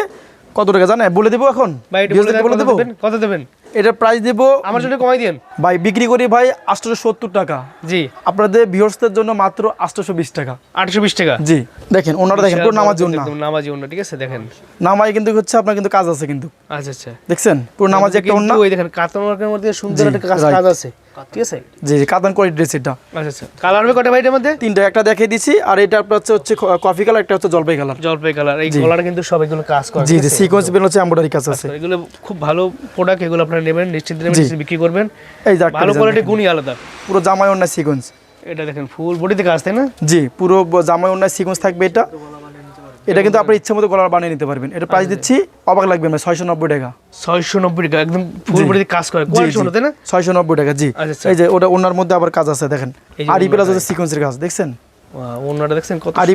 কত টাকা? জানেন? বলে দেবো এখন? ভাই বলে দেবো? দেবেন কত দেবেন। এটার প্রাইস দেবো আমার জন্য কমাই দিন ভাই বিক্রি করি ভাই আটশোশো সত্তর টাকা। জি। আপনাদের ভিউয়ার্সদের জন্য মাত্র আটশোশো বিশ টাকা। আটশো বিশ টাকা? জি। দেখেন ওনারা দেখেন পুরো নামাজ জন্য নামাজি অন্য ঠিক আছে দেখেন। নামাই কিন্তু হচ্ছে আপনার কিন্তু কাজ আছে কিন্তু। আচ্ছা আচ্ছা। দেখছেন? পুরো নামাজ একটা অন্য ওই দেখেন কাতান ওয়ার্কের মধ্যে সুন্দর একটা কাজ কাজ আছে ঠিক আছে? জি জি কাতান কোয়ালিটি ড্রেস এটা। আচ্ছা আচ্ছা। কালার হবে কটা ভাই এটার মধ্যে? তিনটা একটা দেখিয়ে দিছি আর এটা আপনার হচ্ছে হচ্ছে কফি কালার একটা হচ্ছে জলপাই কালার জলপাই কালার এই কালার কিন্তু সব এগুলো কাজ করে জি জি? সিকোয়েন্স হচ্ছে এমব্রয়ডারি কাজ আছে। এগুলো খুব ভালো প্রোডাক্ট এগুলো আপনারা নেবেন নিশ্চিত নেবেন। বিক্রি করবেন। এই ভালো কোয়ালিটি। গুণই আলাদা। পুরো জামাই অন্য সিকোয়েন্স এটা দেখেন ফুল বডিতে কাজ তাই না? জি পুরো জামাই অন্য সিকোয়েন্স থাকবে এটা। এটা কিন্তু আপনার ইচ্ছে মতো গলার বানিয়ে নিতে পারবেন। এটা প্রাইস দিচ্ছি অবাক লাগবে না ছয়শো নব্বই টাকা। ছয়শো নব্বই টাকা একদম ফুল। বডিতে কাজ করে তাই না? ছয়শো নব্বই টাকা জি। আচ্ছা, আচ্ছা। এই যে ওটা ওনার মধ্যে আবার কাজ আছে দেখেন। আরি প্লাস ওড়নাটা। হচ্ছে সিকোয়েন্সের কাজ দেখছেন? কত আরি।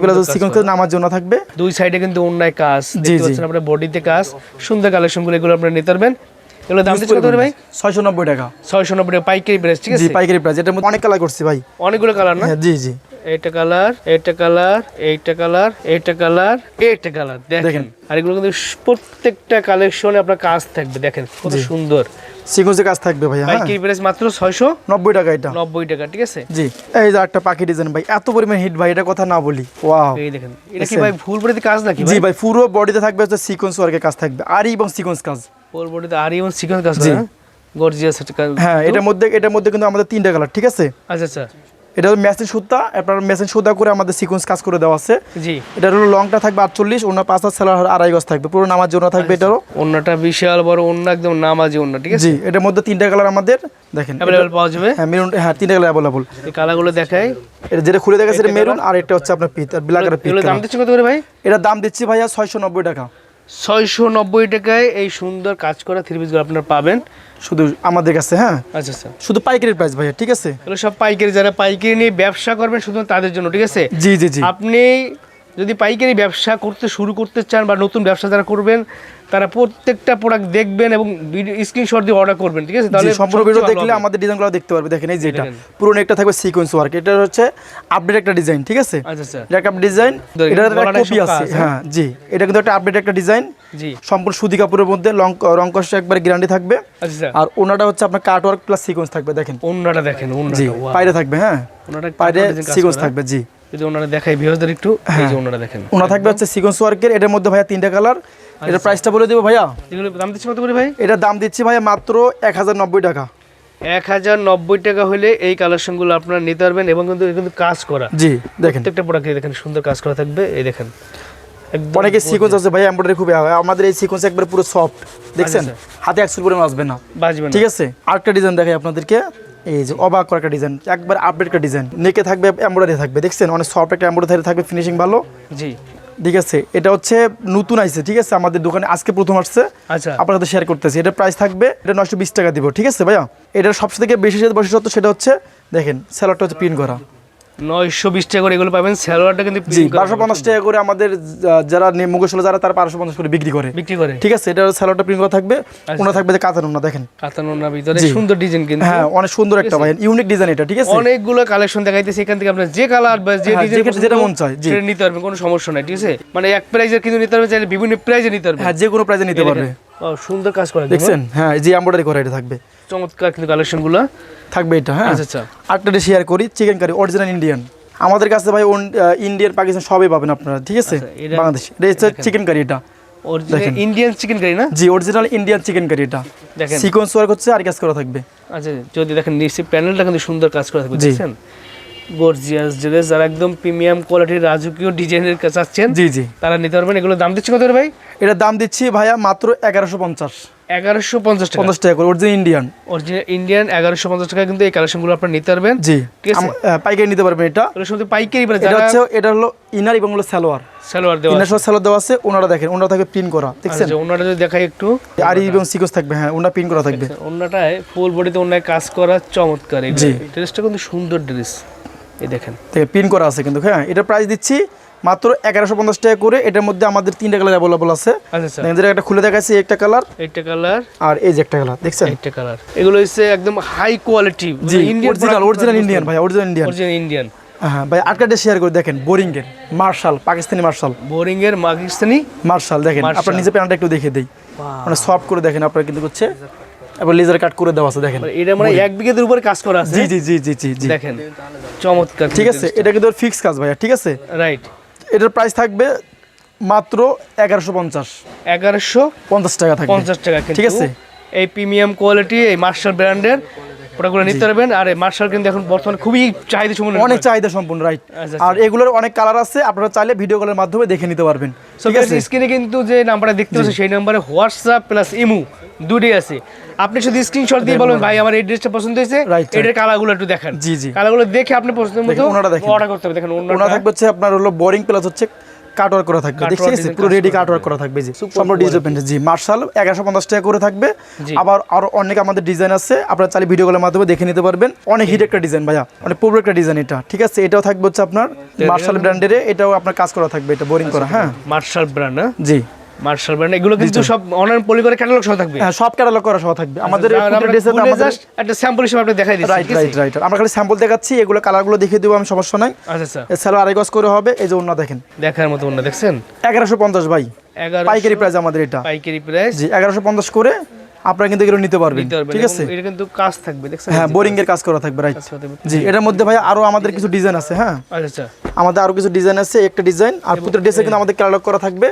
নামার জন্য থাকবে। দুই সাইডে কিন্তু অন্যায় কাজ দেখতে পাচ্ছেন আপনার বডিতে কাজ সুন্দর কালেকশনগুলো এগুলো আপনারা নিতে পারবেন। এগুলো দাম কত করে ভাই? ছয়শো নব্বই টাকা। ছয়শো নব্বই টাকা পাইকারি প্রাইস ঠিক জি পাইকারি প্রাইস এটার মধ্যে অনেক কালার করছি ভাই। অনেকগুলো কালার না? হ্যাঁ জি জি। এইটা কালার এইটা কালার এইটা কালার এইটা কালার এইটা কালার। দেখেন। আর এগুলো কিন্তু প্রত্যেকটা কালেকশনে আপনার কাজ থাকবে দেখেন কত সুন্দর। সিকোয়েন্সের কাজ থাকবে ভাই হ্যাঁ? কি প্রাইস মাত্র ছয়শো নব্বই টাকা এটা। নব্বই টাকা ঠিক আছে? জি এই যে একটা পাখি ডিজাইন ভাই এত পরিমাণ হিট ভাই এটা কথা না বলি। ওয়াও এই দেখেন এটা কি ভাই ফুল বডিতে কাজ নাকি জি ভাই? পুরো বডিতে থাকবে হচ্ছে সিকোয়েন্স ওয়ার্কের কাজ থাকবে আর এবং সিকোয়েন্স কাজ। ফুল বডিতে আর এবং সিকোয়েন্স কাজ জি। গর্জিয়াস এটা কাজ। হ্যাঁ এটার মধ্যে এটার মধ্যে কিন্তু আমাদের তিনটা কালার ঠিক আছে? আচ্ছা আচ্ছা। এটা হলো মেশিন সুতা আপনার মেশিন সুতা করে আমাদের সিকোয়েন্স কাজ করে দেওয়া আছে। জি। এটা হলো লংটা থাকবে আটচল্লিশ অন্য পাঁচ হাজার সেলার আড়াই গজ থাকবে। পুরো নামার জন্য থাকবে এটারও অন্যটা বিশাল বড় অন্য একদম নামাজি অন্য ঠিক আছে? জি এটার মধ্যে তিনটা কালার আমাদের দেখেন অ্যাভেলেবল পাওয়া যাবে? হ্যাঁ মেরুন হ্যাঁ তিনটা কালার অ্যাভেলেবল এই কালারগুলো দেখাই। এটা যেটা খুলে দেখা সেটা মেরুন আর এটা হচ্ছে আপনার পিত আর ব্ল্যাক আর পিত দাম দিচ্ছি কত করে ভাই? এটার দাম দিচ্ছি ভাইয়া ছয়শো নব্বই টাকা। ছয়শো নব্বই টাকায় এই সুন্দর কাজ করা থ্রি পিসগুলো আপনারা পাবেন। শুধু আমাদের কাছে হ্যাঁ? আচ্ছা স্যার শুধু পাইকারি প্রাইস ভাইয়া ঠিক আছে? এগুলো সব পাইকারি যারা পাইকারি নিয়ে ব্যবসা করবেন শুধু তাদের জন্য ঠিক আছে? জি জি জি। আপনি যদি পাইকারি ব্যবসা করতে শুরু করতে চান বা নতুন ব্যবসা যারা করবেন তারা প্রত্যেকটা প্রোডাক্ট দেখবেন এবং স্ক্রিনশট দিয়ে অর্ডার করবেন ঠিক আছে? জি, সম্পূর্ণ ভিডিও দেখলে আমাদের ডিজাইনগুলো দেখতে পারবে। দেখেন এই যে এটা। দেখেন। পুরো একটা থাকবে সিকোয়েন্স ওয়ার্ক এটা হচ্ছে আপডেট একটা ডিজাইন ঠিক আছে? আচ্ছা আচ্ছা। এটা ডিজাইন এটার একটা কপি আছে। হ্যাঁ? জি। এটা কিন্তু একটা আপডেট একটা ডিজাইন জি। সম্পূর্ণ সুতি কাপড়ের মধ্যে লং রং কষ্ট একবার গ্যারান্টি থাকবে। আচ্ছা আর ওনাটা হচ্ছে আপনার কাট ওয়ার্ক প্লাস সিকোয়েন্স থাকবে দেখেন। অন্যটা দেখেন জি অন্যটা পায়রে থাকবে হ্যাঁ? ওনাটা পায়রে সিকোয়েন্স থাকবে জি। যদি ওনারা দেখাই ভিউয়ারদের একটু এই যে ওনারা দেখেন। ওনা থাকবে হচ্ছে সিকোয়েন্স ওয়ার্কের এটার মধ্যে ভাইয়া তিনটা কালার এটার প্রাইসটা বলে দেবো ভাইয়া। এগুলো দাম দিচ্ছে কত করে ভাই? এটার দাম দিচ্ছি ভাইয়া মাত্র এক হাজার নব্বই টাকা। এক হাজার নব্বই টাকা হলে এই কালেকশনগুলো আপনারা নিতে পারবেন এবং কিন্তু কিন্তু কাজ করা। জি দেখেন। প্রত্যেকটা প্রোডাক্টে দেখেন সুন্দর কাজ করা থাকবে এই দেখেন। অনেকে সিকোয়েন্স আছে ভাই এমব্রয়ডারি খুবই হয়। আমাদের এই সিকোয়েন্স একবার পুরো সফট দেখছেন? হাতে একশো করে আসবে না। বাজবে না। ঠিক আছে? আরেকটা ডিজাইন দেখাই আপনাদেরকে। এই যে অবাক করা একটা ডিজাইন একবার আপডেট একটা ডিজাইন নেকে থাকবে এমব্রয়ডারি থাকবে দেখছেন? অনেক সফট একটা এমব্রয়ডারি থাকবে ফিনিশিং ভালো। জি। ঠিক আছে এটা হচ্ছে নতুন আইছে ঠিক আছে? আমাদের দোকানে আজকে প্রথম আসছে। আচ্ছা। আপনার সাথে শেয়ার করতেছি। এটা প্রাইস থাকবে এটা নশো বিশ টাকা দিব ঠিক আছে ভাইয়া? এটার সবথেকে থেকে বেশি যে বৈশিষ্ট্য সেটা হচ্ছে দেখেন স্যালাডটা হচ্ছে প্রিন্ট করা। নয়শো বিশ টাকা করে এগুলো পাবেন। স্যালোয়ারটা কিন্তু বারোশো পঞ্চাশ টাকা করে আমাদের যারা মুগশালা যারা তারা বারোশো পঞ্চাশ করে বিক্রি করে। বিক্রি করে। ঠিক আছে এটা প্রিন্ট করা থাকবে। আচ্ছা। ওনা থাকবে যে কাতার ওনা দেখেন। কাতানোর ভিতরে সুন্দর ডিজাইন কিন্তু। হ্যাঁ অনেক সুন্দর একটা ভাই ইউনিক ডিজাইন এটা ঠিক আছে? অনেকগুলো কালেকশন দেখাইতেছে এখান থেকে আপনার যে কালার বা যে হ্যাঁ, ডিজাইন যেটা- যেটা মন চায়। সেটা নিতে পারবেন কোনো সমস্যা নাই ঠিক আছে? মানে এক প্রাইজের কিন্তু নিতে পারবেন চাইলে বিভিন্ন প্রাইজে নিতে পারবেন। হ্যাঁ যে কোনো প্রাইজে নিতে পারবে। সুন্দর কাজ করে দেখছেন? হ্যাঁ এই যে এমব্রয়ডারি করা এটা থাকবে। চমৎকার কিন্তু কালেকশনগুলো থাকবে এটা হ্যাঁ? আচ্ছা আচ্ছা। শেয়ার করি চিকেন কারি অরিজিনাল ইন্ডিয়ান আমাদের কাছে ভাই ইন্ডিয়ান পাকিস্তান সবই পাবেন আপনারা ঠিক আছে? আচ্ছা, বাংলাদেশ। এটা হচ্ছে চিকেন কারি এটা। ইন্ডিয়ান চিকেন কারি না? জি অরিজিনাল ইন্ডিয়ান চিকেন কারি এটা। দেখেন। সিকোয়েন্স ওয়ার্ক হচ্ছে আর কাজ করা থাকবে। আচ্ছা যদি দেখেন নিচে প্যানেলটা কিন্তু সুন্দর কাজ করা থাকবে দেখছেন গর্জিয়াস ড্রেস যারা একদম প্রিমিয়াম কোয়ালিটির রাজকীয় ডিজাইনের চাচ্ছেন জি জি। তারা নিতে পারবেন। এগুলো দাম দিচ্ছে কত ভাই? এটার দাম দিচ্ছি ভাইয়া মাত্র এগারোশো পঞ্চাশ। এগারোশো পঞ্চাশ টাকা। পঞ্চাশ টাকা করে অরিজিনাল ইন্ডিয়ান অরিজিনাল ইন্ডিয়ান এগারোশো পঞ্চাশ টাকা কিন্তু এই কালেকশনগুলো আপনার নিতে পারবেন। জি। ঠিক আছে। পাইকারি নিতে পারবেন এটা। শুধু পাইকারি এটা হচ্ছে এটা হলো ইনার এবং হলো সালোয়ার। সালোয়ার দেওয়া ইনার সালোয়ার দেওয়া আছে ওনারা দেখেন ওনারা থাকবে প্রিন্ট করা দেখছেন? আচ্ছা ওনাটা যদি দেখাই একটু। আর এবং সিকোয়েন্স থাকবে হ্যাঁ ওনারা প্রিন্ট করা থাকবে। অন্যটায় ফুল বডিতে অন্যায় কাজ করা চমৎকার এই। ড্রেসটা কিন্তু সুন্দর ড্রেস এই দেখেন। প্রিন্ট করা আছে কিন্তু হ্যাঁ এটার প্রাইস দিচ্ছি মাত্র এগারোশো পঞ্চাশ টাকা করে। এটার মধ্যে আমাদের তিনটা কালার অ্যাভেলেবল আছে। আচ্ছা আচ্ছা। একটা খুলে দেখাচ্ছি একটা কালার এইটা কালার আর এই যে একটা কালার দেখছেন? এইটা কালার এগুলো হচ্ছে একদম high quality original original Indian ভাই অরিজিনাল ইন্ডিয়ান অরিজিনাল ইন্ডিয়ান হ্যাঁ ভাই আটকাটা শেয়ার করে দেখেন বোরিং এর মার্শাল পাকিস্তানি মার্শাল বোরিং এর পাকিস্তানি মার্শাল দেখেন। আপনার নিচে প্যান্টটা একটু দেখে দেই। মানে সফট করে দেখেন আপনার কিন্তু হচ্ছে এবার লেজার কাট করে দেওয়া আছে দেখেন। এটা মানে এক বিঘের উপরে কাজ করা আছে? জি জি জি জি জি জি। দেখেন চমৎকার ঠিক আছে এটা কিন্তু ফিক্স কাজ ভাইয়া ঠিক আছে? রাইট এটার প্রাইস থাকবে মাত্র এগারোশো পঞ্চাশ। এগারোশো পঞ্চাশ টাকা থাকবে। পঞ্চাশ টাকা ঠিক আছে? এই প্রিমিয়াম কোয়ালিটি এই মার্শাল ব্র্যান্ডের প্রোডাক্টগুলো নিতে পারবেন। আর এই মার্শাল কিন্তু এখন বর্তমানে খুবই চাহিদা সম্পন্ন অনেক চাহিদা সম্পূর্ণ রাইট আচ্ছা, আর এগুলোর অনেক কালার আছে আপনারা চাইলে ভিডিও কলের মাধ্যমে দেখে নিতে পারবেন। স্ক্রিনে কিন্তু যে নাম্বারটা দেখতে পাচ্ছেন সেই নাম্বারে হোয়াটসঅ্যাপ প্লাস ইমু দুটোই আছে। আপনি শুধু স্ক্রিনশট দিয়ে বলুন ভাই আমার এই ড্রেসটা পছন্দ হয়েছে. এটার কালারগুলো একটু দেখান। জি, জি। কালারগুলো দেখে আপনি পছন্দ মতো। অর্ডার করতে হবে। দেখেন ওনা ওনাটা থাকবে হচ্ছে আপনার হলো বোরিং প্লাস হচ্ছে করা থাকবে। দেখছি পুরো রেডি করা থাকবে জি। সম্পূর্ণ ডিজিটাল প্রিন্ট জি। মার্শাল এগারোশো পঞ্চাশ টাকা করে থাকবে। আবার আরও অনেক আমাদের ডিজাইন আছে। আপনারা চাইলে ভিডিও কলের মাধ্যমে দেখে নিতে পারবেন। অনেক হিট একটা ডিজাইন ভাইয়া। পুরো একটা ডিজাইন এটা। ঠিক আছে? এটাও থাকবে হচ্ছে আপনার মার্শাল ব্র্যান্ডের এটাও আপনার কাজ করা থাকবে এটা বোরিং করা হ্যাঁ। মার্শাল ব্র্যান্ড জি। মার্শাল ব্র্যান্ড এগুলো কিন্তু সব অনলাইন পলি করে ক্যাটালগ সহ থাকবে। হ্যাঁ সব ক্যাটালগ করা সহ থাকবে। আমাদের খুলে just একটা স্যাম্পল হিসেবে আপনি দেখাই দিচ্ছি রাইট রাইট রাইট আমরা খালি স্যাম্পল দেখাচ্ছি এগুলো কালারগুলো দেখিয়ে দেবো আমি সমস্যা নাই। আচ্ছা স্যার স্যালো আড়াই গজ করে হবে এই যে অন্য দেখেন। দেখার মতো অন্য দেখছেন? এগারোশো পঞ্চাশ ভাই। পাইকারি প্রাইস আমাদের এটা। পাইকারি প্রাইস জি এগারোশো পঞ্চাশ করে আপনারা কিন্তু এগুলো নিতে পারবেন ঠিক আছে? এটা কিন্তু কাজ থাকবে দেখছেন? হ্যাঁ বোরিং এর কাজ করা থাকবে রাইট। জি এটার মধ্যে ভাই আরও আমাদের কিছু ডিজাইন আছে হ্যাঁ? আচ্ছা আচ্ছা। আমাদের আরও কিছু ডিজাইন আছে একটা ডিজাইন আর প্রত্যেক ড্রেসে কিন্তু আমাদের ক্যাটালগ করা থাকবে।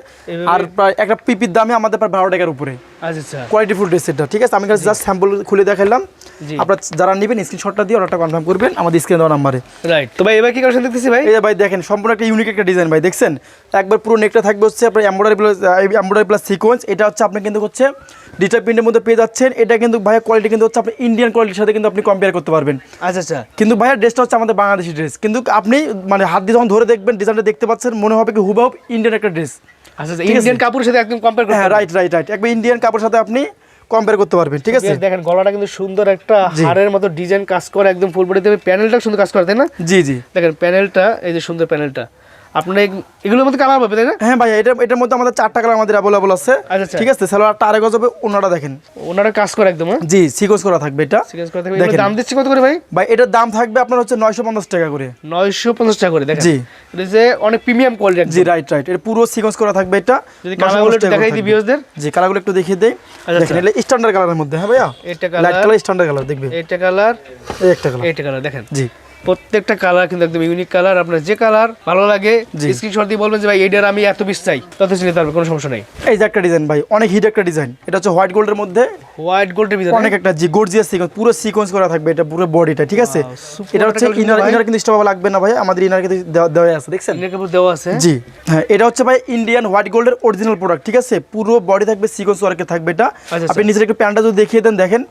আর প্রায় একটা পিপির দামে আমাদের প্রায় বারো টাকার উপরে। আচ্ছা কোয়ালিটিফুল ড্রেস এটা ঠিক আছে? আমি জাস্ট স্যাম্পল খুলে দেখাইলাম। জি। আপনারা যারা নেবেন স্ক্রিনশটটা দিয়ে অর্ডারটা কনফার্ম করবেন আমাদের স্ক্রিন দেওয়া নাম্বারে রাইট তো ভাই এবার কি কালেকশন দেখতেছি ভাই? এই ভাই দেখেন সম্পূর্ণ একটা ইউনিক একটা ডিজাইন ভাই দেখছেন? একবার পুরো নেকটা থাকবে হচ্ছে আপনার embroidery plus embroidery plus sequence এটা হচ্ছে আপনি কিন্তু হচ্ছে ডিজিটাল প্রিন্টের মধ্যে পেয়ে যাচ্ছেন। এটা কিন্তু ভাইয়া কোয়ালিটি কিন্তু হচ্ছে আপনি ইন্ডিয়ান কোয়ালিটির সাথে কিন্তু আপনি কম্পেয়ার করতে পারবেন। আচ্ছা আচ্ছা। কিন্তু ভাইয়া ড্রেসটা হচ্ছে আমাদের বাংলাদেশি ড্রেস কিন্তু আপনি মানে হাত দিয়ে যখন ধরে দেখবেন ডিজাইনটা দেখতে পাচ্ছেন মনে হবে কি হুবাহুব ইন্ডিয়ান একটা ড্রেস আচ্ছা আচ্ছা ইন্ডিয়ান কাপড়ের সাথে একদম কম্পেয়ার করতে হ্যাঁ রাইট রাইট রাইট একবার ইন্ডিয়ান কাপড়ের সাথে আপনি কম্পেয়ার করতে পারবেন ঠিক আছে? দেখেন গলাটা কিন্তু সুন্দর একটা। হাড়ের মতো ডিজাইন কাজ করে একদম ফুল বডিতে প্যানেলটা সুন্দর কাজ করে তাই না? জি জি। দেখেন প্যানেলটা এই যে সুন্দর প্যানেলটা আপনার এগুলোর মধ্যে কালার পাবে তাই না? হ্যাঁ ভাই এটা এটার মধ্যে আমাদের চারটা কালার আমাদের অ্যাভেলেবল আছে। আচ্ছা, আচ্ছা। ঠিক আছে সালোয়ারটা আরেক হবে ওনারা দেখেন। ওনারা কাজ করে একদম হ্যাঁ? জি সিকোয়েন্স করা থাকবে এটা। সিরিয়াস করে থাকবে। দাম দিচ্ছি কত করে ভাই? ভাই এটার দাম থাকবে আপনার হচ্ছে নয়শো পঞ্চাশ টাকা করে। নয়শো পঞ্চাশ টাকা করে দেখেন। জি। এটা যে অনেক প্রিমিয়াম কোয়ালিটি জি রাইট রাইট এটা পুরো সিকোয়েন্স করা থাকবে এটা। যদি 950 কালারগুলো একটু দেখাই দিই। ভিউয়ারদের জি কালারগুলো একটু দেখিয়ে দেই। আচ্ছা, দেখেন এটা স্ট্যান্ডার্ড কালারের মধ্যে হ্যাঁ ভাইয়া? এটা light colour colour standard colour দেখবে। এটা কালার এই একটা কালার এটা কালার দেখেন। জি। প্রত্যেকটা কালার কিন্তু একদম ইউনিক কালার। আপনার যে কালার ভালো লাগে স্ক্রিনশট দিয়ে বলবেন যে ভাই এইটার আমি এত পিস চাই। তত নিতে পারবে কোনো সমস্যা নেই। এই যে একটা ডিজাইন ভাই অনেক হিট একটা ডিজাইন এটা হচ্ছে হোয়াইট গোল্ডের মধ্যে। হোয়াইট গোল্ডের ভিতরে? অনেক একটা জি গর্জিয়াস সিকোয়েন্স পুরো সিকোয়েন্স করা থাকবে এটা পুরো বডিটা ঠিক আছে? এটা হচ্ছে ইনার ইনার কিন্তু স্টপ লাগবে না ভাই। আমাদের ইনার কিন্তু দেওয়া- আছে দেখছেন? ইন্ডিয়ান কাপড় দেওয়া আছে। জি হ্যাঁ এটা হচ্ছে ভাই ইন্ডিয়ান হোয়াইট গোল্ডের অরিজিনাল প্রোডাক্ট ঠিক আছে? পুরো বডি থাকবে সিকোয়েন্স ওয়ার্কে থাকবে এটা। আচ্ছা। আপনি নিচের একটু প্যান্টটা যদি দেখিয়ে দেন দেখেন।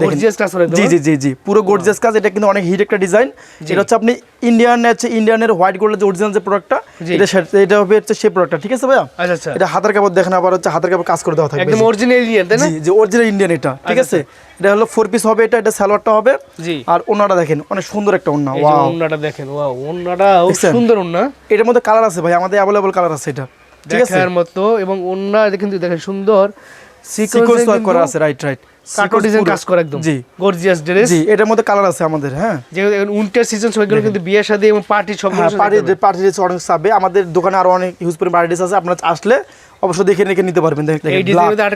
গর্জিয়াস কাজ জি হ্যাঁ? জি জি জি পুরো গর্জিয়াস কাজ। এটা কিন্তু অনেক হিট একটা ডিজাইন এটা হচ্ছে আপনি ইন্ডিয়ান হচ্ছে ইন্ডিয়ানের হোয়াইট গোল্ডের যে অরিজিনাল যে প্রোডাক্টটা এটা এটা হবে হচ্ছে সেই প্রোডাক্টটা ঠিক আছে ভাইয়া? আচ্ছা আচ্ছা। এটা হাতের কাপড় দেখেন আবার হচ্ছে হাতের কাপড় কাজ করে দেওয়া থাকবে। একদম অরিজিনাল ইন্ডিয়ান তাই না? জি অরিজিনাল ইন্ডিয়ান এটা ঠিক আচ্ছা, আছে এটা হলো ফোর পিস হবে এটা এটা সালোয়ারটা হবে। জি। আর ওনাটা দেখেন অনেক সুন্দর একটা ওন্না ওয়াও ওন্নাটা দেখেন ওয়াও ওন্নাটা সুন্দর ওন্না। এটার মধ্যে কালার আছে ভাই আমাদের অ্যাভেলেবল কালার আছে এটা ঠিক আছে? মতো এবং ওন্না কিন্তু দেখেন সুন্দর। সিকোয়েন্স করা আছে রাইট রাইট কাটো ডিজাইন কাজ করে একদম। জি। গর্জিয়াস ড্রেস জি এটার মধ্যে কালার আছে আমাদের হ্যাঁ। উইন্টার সিজন কিন্তু এবং পার্টি সব হ্যাঁ পার্টি পার্টি ড্রেস অনেক আমাদের দোকানে আরও অনেক ইউজ করে পার্টি ড্রেস আছে আপনারা আসলে অবশ্যই দেখে রেখে নিতে পারবেন।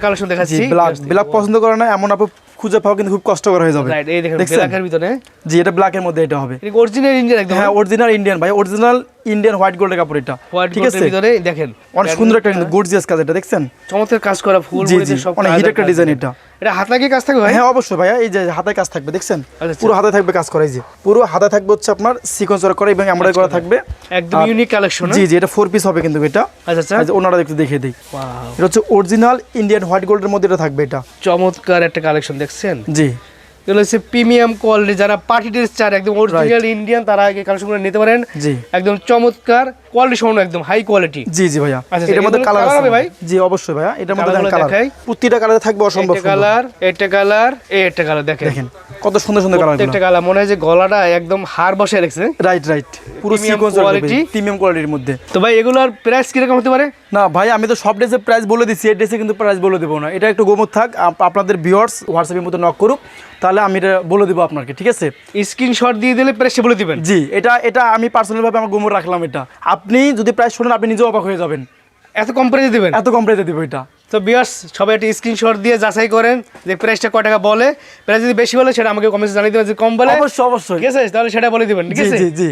কালেকশন দেখাচ্ছি। ব্ল্যাক ব্ল্যাক পছন্দ করে না এমন আপনি খুঁজে পাওয়া কিন্তু খুব কষ্টকর হয়ে যাবে। রাইট এই দেখেন ব্ল্যাকের ভিতরে। জি এটা ব্ল্যাকের মধ্যে এটা হবে। এটা অরিজিনাল ইন্ডিয়ান একদম? হ্যাঁ অরিজিনাল ইন্ডিয়ান ভাই। অরিজিনাল ইন্ডিয়ান হোয়াইট গোল্ডের কাপড় এটা। ঠিক আছে? ভিতরে দেখেন। অনেক সুন্দর একটা কিন্তু গর্জিয়াস কাজ এটা দেখছেন? চমৎকার কাজ করা ফুল বডিতে সব অনেক হিট একটা ডিজাইন এটা। এটা হাত লাগিয়ে কাজ থাকবে হ্যাঁ অবশ্যই ভাইয়া এই যে হাতে কাজ থাকবে দেখছেন? আচ্ছা, পুরো হাতে থাকবে কাজ করা এই যে। পুরো হাতে থাকবে হচ্ছে আপনার সিকোয়েন্স করা এবং এমব্রয়ডারি করা থাকবে। একদম ইউনিক কালেকশন জি জি এটা ফোর পিস হবে কিন্তু এটা। আচ্ছা আচ্ছা। ওনারা একটু দেখিয়ে দিই। এটা হচ্ছে অরিজিনাল ইন্ডিয়ান হোয়াইট গোল্ডের মধ্যে এটা থাকবে এটা। চমৎকার একটা কালেকশন দেখছেন? জি। এগুলো হচ্ছে প্রিমিয়াম কোয়ালিটি যারা পার্টি ড্রেস চান একদম অরিজিনাল ইন্ডিয়ান তারা আগে কালেকশনগুলো নিতে পারেন। জি। একদম চমৎকার কোয়ালিটি সম্পন্ন একদম হাই কোয়ালিটি জি জি ভাইয়া। আচ্ছা, এটার মধ্যে কালার আছে ভাই? জি অবশ্যই ভাইয়া। এটার মধ্যে কালার প্রতিটা কালারে থাকবে অসম্ভব সুন্দর। কালার এটা কালার একটা কালার দেখেন। দেখেন কত সুন্দর সুন্দর কালার প্রত্যেকটা কালার মনে হয় যে গলাটা একদম হার বসে রেখেছে। রাইট রাইট পুরো সিকোয়েন্স quality। প্রিমিয়াম কোয়ালিটির মধ্যে। তো ভাই এগুলোর প্রাইস কীরকম হতে পারে? না ভাই আমি তো সব ড্রেসের প্রাইস বলে দিচ্ছি এই ড্রেসে কিন্তু প্রাইস বলে দেবো না। এটা একটু গোমত থাক আপ- আপনাদের ভিউয়ার্স হোয়াটসঅ্যাপের মধ্যে নক করুক। তাহলে আমি এটা বলে দেবো আপনাকে ঠিক আছে? স্ক্রিনশট দিয়ে দিলে প্রাইসটা বলে দিবেন। জি এটা এটা আমি পার্সোনাল ভাবে আমার গোমর রাখলাম এটা। আপনি যদি প্রাইস শোনেন আপনি নিজেও অবাক হয়ে যাবেন। এত কম প্রাইসে দিবেন? এত কম প্রাইসে দিব এটা। তো বিয়ার্স সবাই একটা স্ক্রিনশট দিয়ে যাচাই করেন যে প্রাইসটা কয় টাকা বলে। প্রাইস যদি বেশি বলে সেটা আমাকে কমেন্টে জানিয়ে দেবেন যে কম বলে। অবশ্যই অবশ্যই। ঠিক আছে? তাহলে সেটা বলে দিবেন ঠিক জি আছে? জি জি।